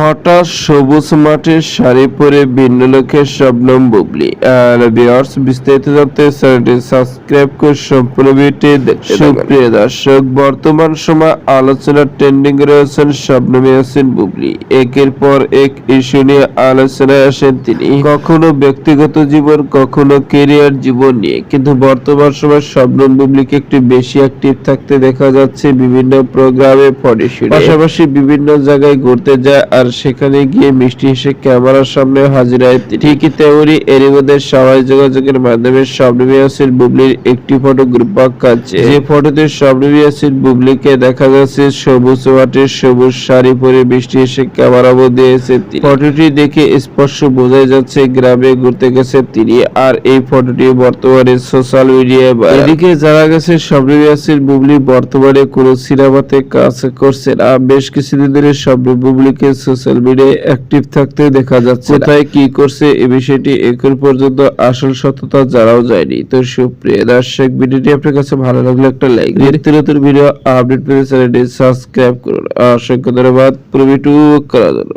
হঠাৎ সবুজ মাঠের শাড়ি পরে ভিন্ন লোকের শবনম বুবলি। আর ভিউয়ার্স বিস্তারিত জানতে চ্যানেলটি সাবস্ক্রাইব করে সম্পূর্ণ ভিডিওটি দেখতে সুপ্রিয় দর্শক বর্তমান সময় আলোচনার ট্রেন্ডিং রয়েছেন শবনম ইয়াসিন বুবলি। একের পর এক ইস্যু নিয়ে আলোচনায় আসেন তিনি। কখনো ব্যক্তিগত জীবন কখনো কেরিয়ার জীবন নিয়ে। কিন্তু বর্তমান সময় শবনম বুবলিকে একটু বেশি অ্যাক্টিভ থাকতে দেখা যাচ্ছে বিভিন্ন প্রোগ্রামে ফটো পাশাপাশি বিভিন্ন জায়গায় ঘুরতে যায় আর সেখানে গিয়ে মিষ্টি হেসে ক্যামেরার সামনে হাজির হয়। ঠিকই তেমনি এরই মধ্যে সামাজিক যোগাযোগের মাধ্যমে শবনম ইয়াসিন বুবলির একটি ফটো গ্রুপ কাছে। যে ফটোতে শবনম ইয়াসিন বুবলিকে দেখা যাচ্ছে সবুজ মাঠের সবুজ শাড়ি পরে মিষ্টি এসে ক্যামেরা বন্দি হয়েছে ফটোটি দেখে স্পষ্ট বোঝা যাচ্ছে, গ্রামে ঘুরতে গেছে তিনি আর এই ফটোটি বর্তমানে সোশ্যাল মিডিয়ায় এদিকে জানা গেছে শবনম ইয়াসিন বুবলি বর্তমানে কোন সিনেমাতে কাজ করছে না। বেশ কিছুদিন ধরে শবনম বুবলিকে সোশ্যাল মিডিয়ায় অ্যাক্টিভ থাকতে দেখা যাচ্ছে কোথায় কি করছে এ বিষয়টি এখন পর্যন্ত আসল সত্যতা জানাও যায়নি। তো সুপ্রিয় দর্শক ভিডিওটি আপনার কাছে ভালো লাগলে একটা লাইক নিত্য নতুন ভিডিও আপডেট পেতে চ্যানেলটি সাবস্ক্রাইব করুন। অসংখ্য ধন্যবাদ। পুরো ভিডিও করার জন্য।